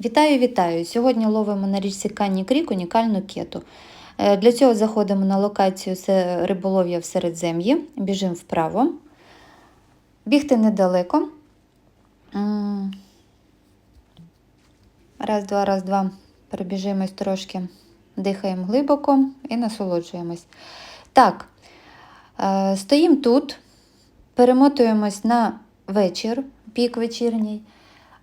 Вітаю, вітаю! Сьогодні ловимо на річці Канні Крік унікальну кету. Е, Для цього заходимо на локацію риболов'я в Середзем'ї, біжимо вправо. Бігти недалеко. Раз, два, раз, два. Перебіжимось трошки, дихаємо глибоко і насолоджуємось. Так, е, стоїмо тут, перемотуємось на вечір, пік вечірній.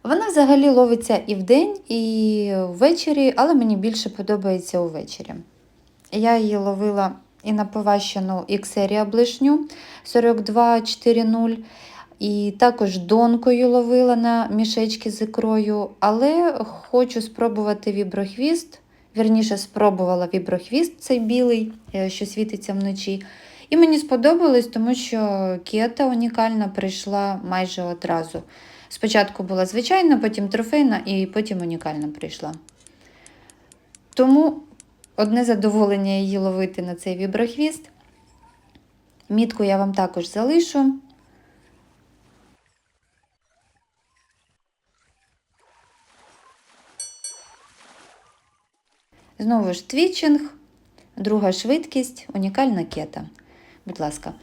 Вона взагалі ловиться і вдень, і ввечері, але мені більше подобається увечері. Я її ловила і на поващену іксерія блишню 4240, і також донкою ловила на мішечки з ікрою, але хочу спробувати віброхвіст. Вірніше, спробувала віброхвіст цей білий, е, що світиться вночі. І мені сподобалось, тому що кета унікальна прийшла майже одразу. Спочатку була звичайна, потім трофейна і потім унікальна прийшла. Тому одне задоволення її ловити на цей віброхвіст. Мітку я вам також залишу. Знову ж твічинг, друга швидкість, унікальна кета. Будь ласка.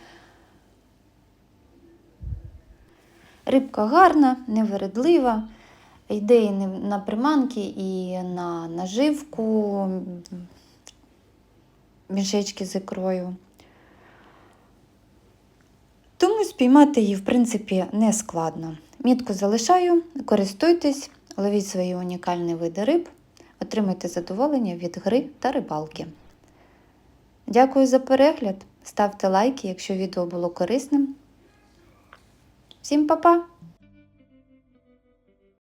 Рибка гарна, невередлива, йде і на приманки, і на наживку, мішечки з ікрою. Тому спіймати її, в принципі, не складно. Мітку залишаю, користуйтесь, ловіть свої унікальні види риб, отримайте задоволення від гри та рибалки. Дякую за перегляд. Ставте лайки, якщо відео було корисним. Всім па-па!